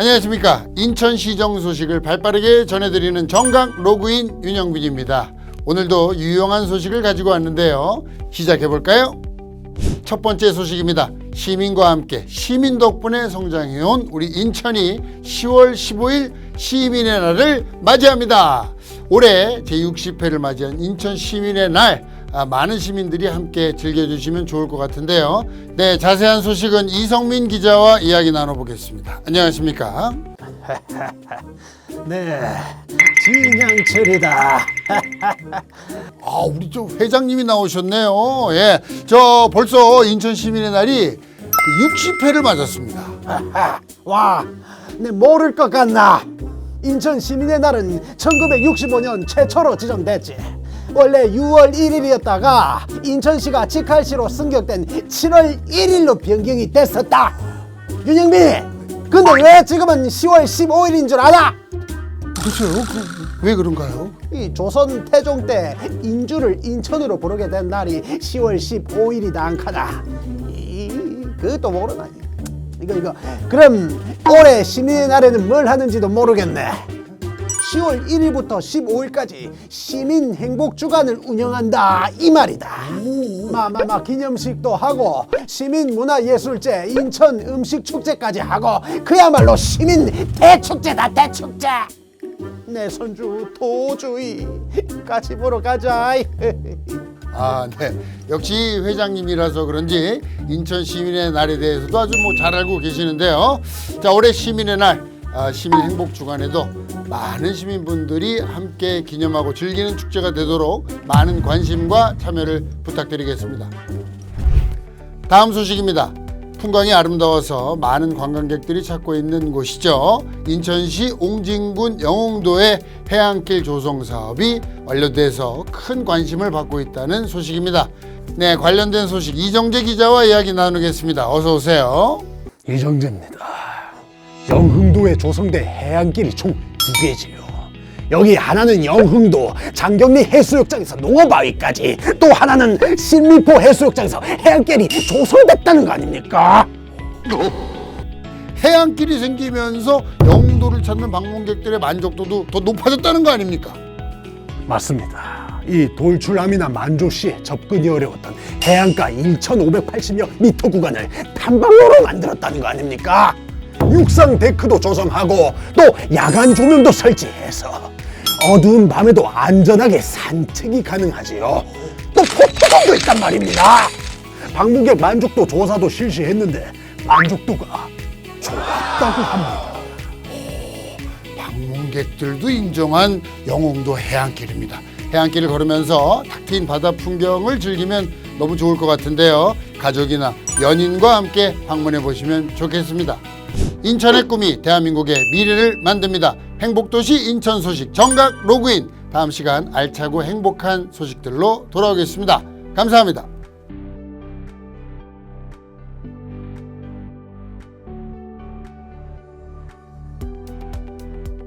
안녕하십니까. 인천시정 소식을 발빠르게 전해드리는 정각 로그인 윤영빈입니다. 오늘도 유용한 소식을 가지고 왔는데요. 시작해 볼까요? 첫 번째 소식입니다. 시민과 함께 시민 덕분에 성장해온 우리 인천이 10월 15일 시민의 날을 맞이합니다. 올해 제60회를 맞이한 인천 시민의 날 아, 많은 시민들이 함께 즐겨주시면 좋을 것 같은데요. 네, 자세한 소식은 이성민 기자와 이야기 나눠보겠습니다. 안녕하십니까? 네, 진양철이다. 아, 우리 저 회장님이 나오셨네요. 예, 저 벌써 인천 시민의 날이 60회를 맞았습니다. 와, 내 모를 것 같나? 인천 시민의 날은 1965년 최초로 지정됐지. 원래 6월 1일이었다가 인천시가 직할시로 승격된 7월 1일로 변경이 됐었다. 윤영민, 근데 왜 지금은 10월 15일인 줄 알아? 글쎄요, 그, 왜 그런가요? 이 조선 태종 때 인주를 인천으로 부르게 된 날이 10월 15일이다 안카다. 이 그것도 모르나? 이거 이거. 그럼 올해 시민의 날에는 뭘 하는지도 모르겠네. 10월 1일부터 15일까지 시민 행복 주간을 운영한다 이 말이다. 마마마 기념식도 하고 시민 문화 예술제, 인천 음식 축제까지 하고 그야말로 시민 대축제다 대축제. 내 손주 도주이 같이 보러 가자. 아, 네. 역시 회장님이라서 그런지 인천 시민의 날에 대해서도 아주 뭐 잘 알고 계시는데요. 자, 올해 시민의 날 아, 시민 행복 주간에도 많은 시민분들이 함께 기념하고 즐기는 축제가 되도록 많은 관심과 참여를 부탁드리겠습니다. 다음 소식입니다. 풍광이 아름다워서 많은 관광객들이 찾고 있는 곳이죠. 인천시 옹진군 영흥도의 해안길 조성 사업이 완료돼서 큰 관심을 받고 있다는 소식입니다. 네, 관련된 소식 이정재 기자와 이야기 나누겠습니다. 어서 오세요. 이정재입니다. 영흥도에 조성된 해안길이 총 두 개지요. 여기 하나는 영흥도 장경리 해수욕장에서 농어바위까지 또 하나는 신미포 해수욕장에서 해안길이 조성됐다는 거 아닙니까? 해안길이 생기면서 영흥도를 찾는 방문객들의 만족도도 더 높아졌다는 거 아닙니까? 맞습니다. 이 돌출함이나 만조시에 접근이 어려웠던 해안가 1,580여 미터 구간을 탐방로로 만들었다는 거 아닙니까? 육상 데크도 조성하고 또 야간 조명도 설치해서 어두운 밤에도 안전하게 산책이 가능하지요. 또 포토존도 있단 말입니다. 방문객 만족도 조사도 실시했는데 만족도가 좋았다고 합니다. 방문객들도 인정한 영흥도 해안길입니다. 해안길을 걸으면서 탁 트인 바다 풍경을 즐기면 너무 좋을 것 같은데요. 가족이나 연인과 함께 방문해 보시면 좋겠습니다. 인천의 꿈이 대한민국의 미래를 만듭니다. 행복도시 인천 소식 정각 로그인. 다음 시간 알차고 행복한 소식들로 돌아오겠습니다. 감사합니다.